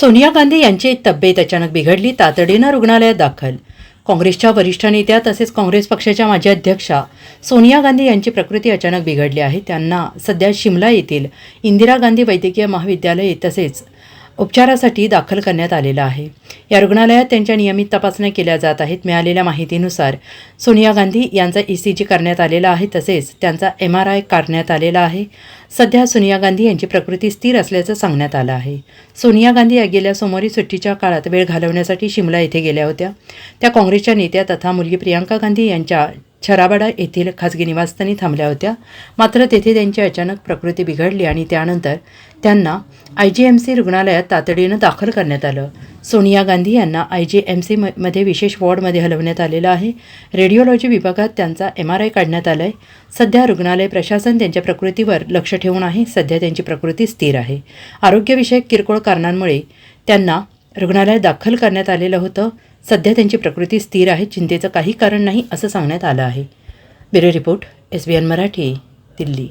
सोनिया गांधी यांची तब्येत अचानक बिघडली तातडीनं रुग्णालयात दाखल. काँग्रेसच्या वरिष्ठ नेत्या तसेच काँग्रेस पक्षाच्या माजी अध्यक्षा सोनिया गांधी यांची प्रकृती अचानक बिघडली आहे. त्यांना सध्या शिमला येथील इंदिरा गांधी वैद्यकीय महाविद्यालय तसेच उपचारासाठी दाखल करण्यात आलेलं आहे. या रुग्णालयात त्यांच्या नियमित तपासण्या केल्या जात आहेत. मिळालेल्या माहितीनुसार सोनिया गांधी यांचा ई सी जी करण्यात आलेला आहे तसेच त्यांचा एम आर आय काढण्यात आलेला आहे. सध्या सोनिया गांधी यांची प्रकृती स्थिर असल्याचं सांगण्यात आलं आहे. सोनिया गांधी या गेल्या सोमवारी सुट्टीच्या काळात वेळ घालवण्यासाठी शिमला येथे गेल्या होत्या. त्या काँग्रेसच्या नेत्या तथा मुलगी प्रियांका गांधी यांच्या छराबाडा येथील खाजगी निवासस्थानी थांबल्या होत्या. मात्र तेथे त्यांची अचानक प्रकृती बिघडली आणि त्यानंतर त्यांना आय जी एम सी रुग्णालयात तातडीनं दाखल करण्यात आलं. सोनिया गांधी यांना आय जी एम सी मध्ये विशेष वॉर्डमध्ये हलवण्यात आलेलं आहे. रेडिओलॉजी विभागात त्यांचा एम आर आय काढण्यात आला आहे सध्या रुग्णालय प्रशासन त्यांच्या प्रकृतीवर लक्ष ठेवून आहे. सध्या त्यांची प्रकृती स्थिर आहे. आरोग्यविषयक किरकोळ कारणांमुळे त्यांना रुग्णालयात दाखल करण्यात आलेलं होतं. सध्या त्यांची प्रकृती स्थिर आहे. चिंतेचं काही कारण नाही असं सांगण्यात आलं आहे. Bureau report S B N Marathi Delhi.